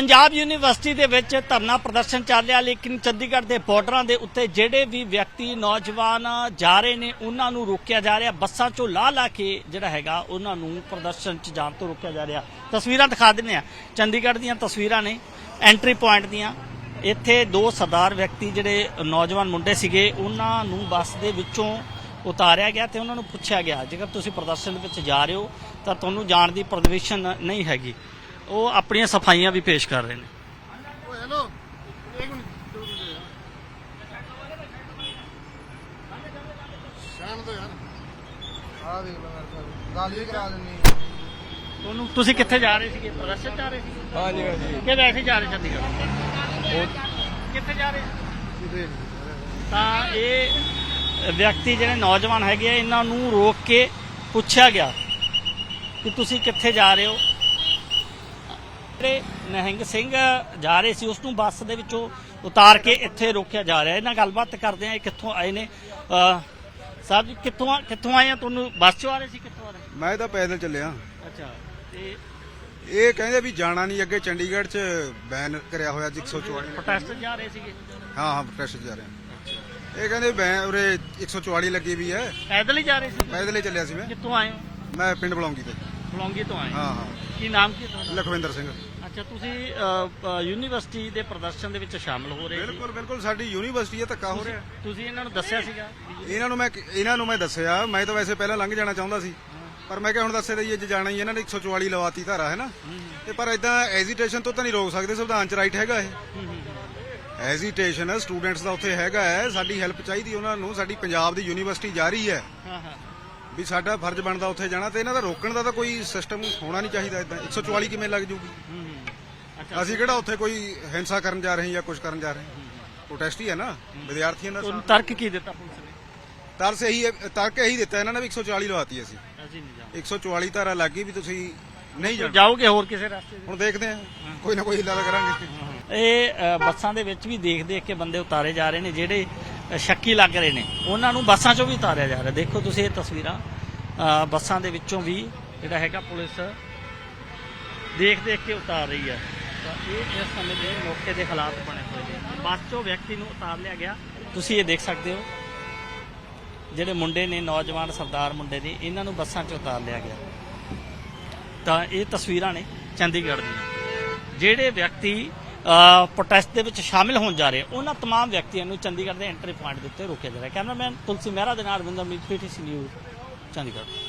Punjab university ਦੇ ਵਿੱਚ ਧਰਨਾ ਪ੍ਰਦਰਸ਼ਨ ਚੱਲ ਰਿਹਾ, ਲੇਕਿਨ ਚੰਡੀਗੜ੍ਹ ਦੇ ਬਾਰਡਰਾਂ ਦੇ ਉੱਤੇ ਜਿਹੜੇ ਵੀ ਵਿਅਕਤੀ, ਨੌਜਵਾਨ ਜਾ ਰਹੇ ਨੇ, ਉਹਨਾਂ ਨੂੰ ਰੋਕਿਆ ਜਾ ਰਿਹਾ। ਬੱਸਾਂ ਚੋਂ ਲਾ ਲਾ ਕੇ ਜਿਹੜਾ ਹੈਗਾ, ਉਹਨਾਂ ਨੂੰ ਪ੍ਰਦਰਸ਼ਨ 'ਚ ਜਾਣ ਤੋਂ ਰੋਕਿਆ ਜਾ ਰਿਹਾ। ਤਸਵੀਰਾਂ ਦਿਖਾ ਦਿੰਦੇ ਆ ਚੰਡੀਗੜ੍ਹ ਦੀਆਂ ਤਸਵੀਰਾਂ ਨੇ ਐਂਟਰੀ ਪੁਆਇੰਟ ਦੀਆਂ। ਇੱਥੇ ਦੋ ਸਰਦਾਰ ਵਿਅਕਤੀ ਜਿਹੜੇ ਨੌਜਵਾਨ ਮੁੰਡੇ ਸੀਗੇ, ਉਹਨਾਂ ਨੂੰ ਬੱਸ ਦੇ ਵਿੱਚੋਂ ਉਤਾਰਿਆ ਗਿਆ ਤੇ ਉਹਨਾਂ ਨੂੰ ਪੁੱਛਿਆ ਗਿਆ, ਜੇਕਰ ਤੁਸੀਂ ਪ੍ਰਦਰਸ਼ਨ ਵਿੱਚ ਜਾ ਰਹੇ ਹੋ, ਤਾਂ ਤੁਹਾਨੂੰ ਜਾਣ ਦੀ ਪਰਮਿਸ਼ਨ ਨਹੀਂ ਹੈਗੀ। ਉਹ ਆਪਣੀਆਂ ਸਫਾਈਆਂ ਵੀ ਪੇਸ਼ ਕਰ ਰਹੇ ਨੇ। ਤੁਹਾਨੂੰ ਤੁਸੀਂ ਕਿੱਥੇ ਜਾ ਰਹੇ ਸੀਗੇ? ਪ੍ਰਦਰਸ਼ਨ ਜਾ ਰਹੇ ਸੀ ਹਾਂਜੀ ਹਾਂਜੀ। ਕਿ ਵੈਸੇ ਜਾ ਰਹੇ ਚੰਡੀਗੜ੍ਹ? ਕਿੱਥੇ ਜਾ ਰਹੇ? ਕਿਤੇ ਤਾਂ ਇਹ ਵਿਅਕਤੀ ਜਿਹੜੇ ਨੌਜਵਾਨ ਹੈਗੇ ਇਹਨਾਂ ਨੂੰ ਰੋਕ ਕੇ ਪੁੱਛਿਆ ਗਿਆ ਕਿ ਤੁਸੀਂ ਕਿੱਥੇ ਜਾ ਰਹੇ ਹੋ? ਜਿਹੜੇ ਨਿਹੰਗ ਸਿੰਘ ਜਾ ਰਹੇ ਸੀ ਉਸ ਨੂੰ ਬੱਸ ਦੇ ਵਿੱਚੋਂ ਉਤਾਰ ਕੇ ਇੱਥੇ ਰੋਕਿਆ ਜਾ ਰਿਹਾ। ਇਹਨਾਂ ਗੱਲਬਾਤ ਕਰਦੇ ਆ ਇਹ ਕਿੱਥੋਂ ਆਏ ਨੇ? ਸਾਹਿਬ ਜੀ ਕਿੱਥੋਂ ਕਿੱਥੋਂ ਆਏ ਆ? ਤੁਹਾਨੂੰ ਬੱਸ ਚੋਂ ਆ ਰਹੇ ਸੀ ਕਿੱਥੋਂ ਆ ਰਹੇ? ਮੈਂ ਤਾਂ ਪੈਦਲ ਚੱਲਿਆ। ਅੱਛਾ ਤੇ ਇਹ ਕਹਿੰਦੇ ਵੀ ਜਾਣਾ ਨਹੀਂ ਅੱਗੇ ਚੰਡੀਗੜ੍ਹ 'ਚ ਬੈਨ ਕਰਿਆ ਹੋਇਆ ਜੀ 144 ਪ੍ਰੋਟੈਸਟ ਜਾ ਰਹੇ ਸੀਗੇ? ਹਾਂ ਹਾਂ ਪ੍ਰੋਟੈਸਟ ਜਾ ਰਹੇ ਇਹ ਕਹਿੰਦੇ ਬੈਨ ਉਰੇ 144 ਲੱਗੀ ਵੀ ਹੈ। ਪੈਦਲ ਹੀ ਜਾ ਰਹੇ ਸੀ? ਪੈਦਲ ਹੀ ਚੱਲਿਆ ਸੀ ਮੈਂ। ਕਿੱਥੋਂ ਆਏ ਮੈਂ ਪਿੰਡ ਬਲੌਂਗੀ ਤੋਂ। ਬਲੌਂਗੀ ਤੋਂ ਆਏ। ਹਾਂ ਹਾਂ। ਕੀ ਨਾਮ ਕੀ ਹੈ ਤੁਹਾਡਾ? ਲਖਵਿੰਦਰ ਸਿੰਘ। ਅੱਛਾ ਤੁਸੀਂ ਅ, ਅ, ਯੂਨੀਵਰਸਿਟੀ ਦੇ ਪ੍ਰਦਰਸ਼ਨ ਦੇ ਵਿੱਚ ਸ਼ਾਮਲ ਹੋ ਰਹੇ ਸੀ। ਬਿਲਕੁਲ ਬਿਲਕੁਲ ਸਾਡੀ ਯੂਨੀਵਰਸਿਟੀ 'ਚ ਧੱਕਾ ਹੋ ਰਿਹਾ। ਤੁਸੀਂ ਇਹਨਾਂ ਨੂੰ ਦੱਸਿਆ ਸੀਗਾ? ਇਹਨਾਂ ਨੂੰ ਮੈਂ ਇਹਨਾਂ ਨੂੰ ਮੈਂ ਦੱਸਿਆ ਮੈਂ ਤਾਂ ਵੈਸੇ ਪਹਿਲਾਂ ਲੰਘ ਜਾਣਾ ਚਾਹੁੰਦਾ ਸੀ। ਪਰ ਮੈਂ ਕਿਹਾ ਹੁਣ ਦੱਸੇ ਦਈਏ ਜੇ ਜਾਣਾ ਹੀ ਇਹਨਾਂ ਨੇ 144 ਲਵਾਤੀ ਧਾਰਾ ਹੈ ਨਾ? ਤੇ ਪਰ ਇਦਾਂ ਐਜੀਟੇਸ਼ਨ ਤੋਂ ਤਾਂ ਨਹੀਂ ਰੋਕ ਸਕਦੇ ਸੰਵਿਧਾਨ 'ਚ ਰਾਈਟ ਹੈਗਾ ਇਹ। ਐਜੀਟੇਸ਼ਨ ਸਟੂਡੈਂਟਸ ਦਾ ਉੱਥੇ ਹੈਗਾ ਹੈ ਸਾਡੀ ਹੈਲਪ ਚਾਹੀਦੀ ਉਹਨਾਂ ਨੂੰ ਸਾਡੀ ਪੰਜਾਬ ਦੀ ਯੂਨੀਵਰਸਿਟੀ ਜਾ ਰਹੀ ਹੈ। ਹਾਂ ਹਾਂ। ਵੀ ਸਾਡਾ ਫਰਜ਼ ਬਣਦਾ ਉੱਥੇ ਜਾਣਾ ਤੇ ਇਹਨਾਂ ਦਾ ਰੋਕਣ ਦਾ ਤਾਂ ਕੋਈ ਸਿਸਟਮ ਹੋਣਾ ਨਹੀਂ ਚਾਹੀਦਾ ਇਦਾਂ। 144 ਕਿਵੇਂ ਲੱਗ ਜੂਗੀ? ਅਸੀਂ ਕਿਹੜਾ ਉੱਥੇ ਕੋਈ ਹਿੰਸਾ ਕਰਨ ਜਾ ਰਹੇ ਜਾਂ ਕੁਝ ਕਰਨ ਜਾ ਰਹੇ ਪ੍ਰੋਟੈਸਟ ਹੀ ਹੈ ਨਾ ਵਿਦਿਆਰਥੀਆਂ ਦਾ ਤੁਹਾਨੂੰ ਤਰਕ ਕੀ ਦਿੱਤਾ ਪੁਲਿਸ ਨੇ? ਤਰਸ ਇਹੀ ਹੈ- ਤਰਕ ਇਹੀ ਦਿੱਤਾ ਇਹਨਾਂ ਨੇ ਵੀ 140 ਲਵਾਤੀ ਅਸੀਂ। ਅਸੀਂ ਨਹੀਂ ਜਾਣਾ 144 ਧਾਰਾ ਲੱਗੀ ਵੀ ਤੁਸੀਂ ਨਹੀਂ ਜਾਓਗੇ ਹੋਰ ਕਿਸੇ ਰਸਤੇ ਹੁਣ ਦੇਖਦੇ ਹਾਂ ਕੋਈ ਨਾ ਕੋਈ ਤਾਂ ਕਰਾਂਗੇ। ਇਹ ਬੱਸਾਂ ਦੇ ਵਿੱਚ ਵੀ ਦੇਖ ਦੇਖ ਕੇ ਬੰਦੇ ਉਤਾਰੇ ਜਾ ਰਹੇ ਨੇ ਜਿਹੜੇ ਸ਼ੱਕੀ ਲੱਗ ਰਹੇ ਨੇ। ਉਹਨਾਂ ਨੂੰ ਬੱਸਾਂ 'ਚੋਂ ਵੀ ਉਤਾਰਿਆ ਜਾ ਰਿਹਾ। ਦੇਖੋ ਤੁਸੀਂ ਇਹ ਤਸਵੀਰਾਂ ਬੱਸਾਂ ਦੇ ਵਿੱਚੋਂ ਵੀ ਜਿਹੜਾ ਹੈਗਾ ਪੁਲਿਸ ਦੇਖ ਦੇਖ ਕੇ ਉਤਾਰ ਰਹੀ ਹੈ। ਤਾਂ ਇਹ ਇਸ ਸਮੇਂ ਦੇ ਮੌਕੇ ਦੇ ਹਾਲਾਤ ਬਣੇ ਹੋਏ ਨੇ। ਬੱਸ 'ਚੋਂ ਵਿਅਕਤੀ ਨੂੰ ਉਤਾਰ ਲਿਆ ਗਿਆ। ਤੁਸੀਂ ਇਹ ਦੇਖ ਸਕਦੇ ਹੋ। ਜਿਹੜੇ ਮੁੰਡੇ ਨੇ, ਨੌਜਵਾਨ ਸਰਦਾਰ ਮੁੰਡੇ ਨੇ, ਇਹਨਾਂ ਨੂੰ ਬੱਸਾਂ 'ਚ ਉਤਾਰ ਲਿਆ ਗਿਆ। ਤਾਂ ਇਹ ਤਸਵੀਰਾਂ ਨੇ ਚੰਡੀਗੜ੍ਹ ਦੀਆਂ। ਜਿਹੜੇ ਵਿਅਕਤੀ ਪ੍ਰੋਟੈਸਟ ਦੇ ਵਿੱਚ ਸ਼ਾਮਿਲ ਹੋਣ ਜਾ ਰਹੇ ਉਹਨਾਂ तमाम ਵਿਅਕਤੀਆਂ ਨੂੰ ਚੰਡੀਗੜ੍ਹ ਦੇ ਐਂਟਰੀ ਪੁਆਇੰਟ ਦੇ ਉੱਤੇ ਰੋਕਿਆ ਜਾ ਰਿਹਾ ਕੈਮਰਾਮੈਨ ਤੁਲਸੀ ਮਹਿਰਾ ਦੇ ਨਾਲ ਰਵਿੰਦਰ ਮੀਤ ਪੀਟੀਸੀ ਨਿਊਜ਼ ਚੰਡੀਗੜ੍ਹ